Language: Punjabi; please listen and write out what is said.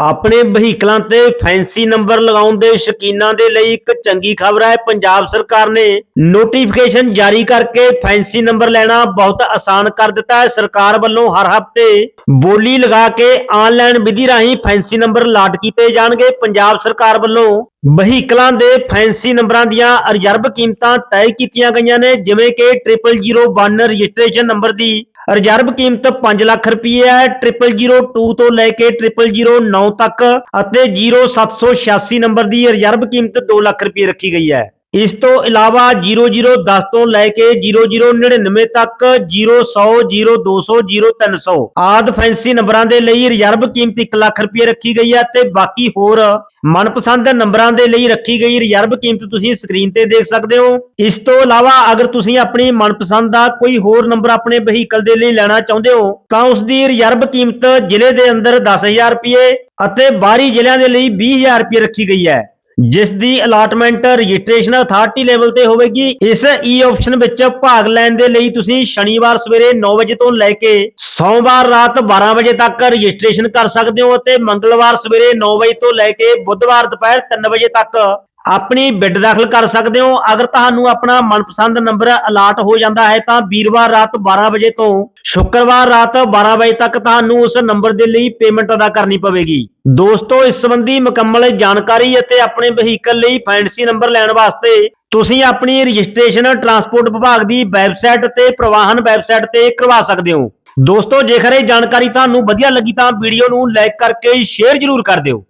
ਆਪਣੇ ਵਹੀਕਲਾਂ ਤੇ ਫੈਂਸੀ ਨੰਬਰ ਲਗਾਉਣ ਦੇ ਸ਼ੌਕੀਨਾਂ ਦੇ ਲਈ ਇੱਕ ਚੰਗੀ ਖਬਰ ਹੈ। ਪੰਜਾਬ ਸਰਕਾਰ ਨੇ ਨੋਟੀਫਿਕੇਸ਼ਨ ਜਾਰੀ ਕਰਕੇ ਫੈਂਸੀ ਨੰਬਰ ਲੈਣਾ ਬਹੁਤ ਆਸਾਨ ਕਰ ਦਿੱਤਾ ਹੈ। ਸਰਕਾਰ ਵੱਲੋਂ ਹਰ ਹਫ਼ਤੇ ਬੋਲੀ ਲਗਾ ਕੇ ਆਨਲਾਈਨ ਵਿਧੀ ਰਾਹੀਂ ਫੈਂਸੀ ਨੰਬਰ ਲਾਟ ਕੀਤੇ ਜਾਣਗੇ। ਪੰਜਾਬ ਸਰਕਾਰ ਵੱਲੋਂ ਵਹੀਕਲਾਂ ਦੇ ਫੈਂਸੀ ਨੰਬਰਾਂ ਦੀਆਂ ਰਿਜ਼ਰਵ ਕੀਮਤਾਂ ਤੈਅ ਕੀਤੀਆਂ ਗਈਆਂ ਨੇ, ਜਿਵੇਂ ਕਿ 0001 ਰਜਿਸਟ੍ਰੇਸ਼ਨ ਨੰਬਰ ਦੀ ਰਿਜ਼ਰਵ ਕੀਮਤ 5 ਲੱਖ ਰੁਪਏ ਹੈ 0002 ਤੋਂ ਲੈ ਕੇ 0009 ਤੱਕ ਅਤੇ 0786 ਨੰਬਰ ਦੀ ਰਿਜ਼ਰਵ ਕੀਮਤ 2 ਲੱਖ ਰੁਪਏ ਰੱਖੀ ਗਈ ਹੈ। ਇਸ ਤੋਂ ਇਲਾਵਾ 0010 ਤੋਂ ਲੈ ਕੇ 0099 ਤੱਕ 0100 0200 0300 ਆਦ ਫੈਂਸੀ ਨੰਬਰਾਂ ਦੇ ਲਈ ਰਿਜ਼ਰਵ ਕੀਮਤ 1 ਲੱਖ ਰੁਪਏ ਰੱਖੀ ਗਈ ਹੈ ਤੇ ਬਾਕੀ ਹੋਰ ਮਨਪਸੰਦ ਨੰਬਰਾਂ ਦੇ ਲਈ ਰੱਖੀ ਗਈ ਰਿਜ਼ਰਵ ਕੀਮਤ ਤੁਸੀਂ ਸਕਰੀਨ ਤੇ ਦੇਖ ਸਕਦੇ ਹੋ। ਇਸ ਤੋਂ ਇਲਾਵਾ ਅਗਰ ਤੁਸੀਂ ਆਪਣੀ ਮਨਪਸੰਦ ਦਾ ਕੋਈ ਹੋਰ ਨੰਬਰ ਆਪਣੇ ਵਹੀਕਲ ਦੇ ਲਈ ਲੈਣਾ ਚਾਹੁੰਦੇ ਹੋ, ਤਾਂ ਉਸ ਦੀ ਰਿਜ਼ਰਵ ਕੀਮਤ ਜ਼ਿਲ੍ਹੇ ਦੇ ਅੰਦਰ 10000 ਰੁਪਏ ਅਤੇ ਬਾਹਰੀ ਜ਼ਿਲ੍ਹਿਆਂ ਦੇ ਲਈ 20000 ਰੁਪਏ ਰੱਖੀ ਗਈ ਹੈ। ਜਿਸ ਦੀ ਅਲਾਟਮੈਂਟ ਰਜਿਸਟ੍ਰੇਸ਼ਨ ਅਥਾਰਟੀ ਲੈਵਲ ਤੇ ਹੋਵੇਗੀ। ਇਸ ਈ ਆਪਸ਼ਨ ਵਿੱਚ ਭਾਗ ਲੈਣ ਦੇ ਲਈ ਤੁਸੀਂ ਸ਼ਨੀਵਾਰ ਸਵੇਰੇ 9 ਵਜੇ ਤੋਂ ਲੈ ਕੇ ਸੋਮਵਾਰ ਰਾਤ 12 ਵਜੇ ਤੱਕ ਰਜਿਸਟ੍ਰੇਸ਼ਨ ਕਰ ਸਕਦੇ ਹੋ ਅਤੇ ਮੰਗਲਵਾਰ ਸਵੇਰੇ 9 ਵਜੇ ਤੋਂ ਲੈ ਕੇ ਬੁੱਧਵਾਰ ਦੁਪਹਿਰ 3 ਵਜੇ ਤੱਕ ਆਪਣੀ ਬਿੱਡ ਦਾਖਲ ਕਰ ਸਕਦੇ ਹੋ। ਅਗਰ ਤੁਹਾਨੂੰ ਆਪਣਾ ਮਨਪਸੰਦ ਨੰਬਰ ਅਲਾਟ ਹੋ ਜਾਂਦਾ ਹੈ, ਤਾਂ ਵੀਰਵਾਰ ਰਾਤ 12 ਵਜੇ ਤੋਂ ਸ਼ੁੱਕਰਵਾਰ ਰਾਤ 12 ਵਜੇ ਤੱਕ ਤੁਹਾਨੂੰ ਉਸ ਨੰਬਰ ਦੇ ਲਈ ਪੇਮੈਂਟ ਅਦਾ ਕਰਨੀ ਪਵੇਗੀ। ਦੋਸਤੋ, ਇਸ ਸੰਬੰਧੀ ਮੁਕੰਮਲ ਜਾਣਕਾਰੀ ਅਤੇ ਆਪਣੇ ਵਹੀਕਲ ਲਈ ਫੈਂਸੀ ਨੰਬਰ ਲੈਣ ਵਾਸਤੇ ਤੁਸੀਂ ਆਪਣੀ ਰਜਿਸਟ੍ਰੇਸ਼ਨ ਟਰਾਂਸਪੋਰਟ ਵਿਭਾਗ ਦੀ ਵੈਬਸਾਈਟ ਤੇ ਪ੍ਰਵਾਹਨ ਵੈਬਸਾਈਟ ਤੇ ਕਰਵਾ ਸਕਦੇ ਹੋ। ਦੋਸਤੋ, ਜੇਕਰ ਇਹ ਜਾਣਕਾਰੀ ਤੁਹਾਨੂੰ ਵਧੀਆ ਲੱਗੀ ਤਾਂ ਵੀਡੀਓ ਨੂੰ ਲਾਈਕ ਕਰਕੇ ਸ਼ੇਅਰ ਜ਼ਰੂਰ ਕਰ ਦਿਓ।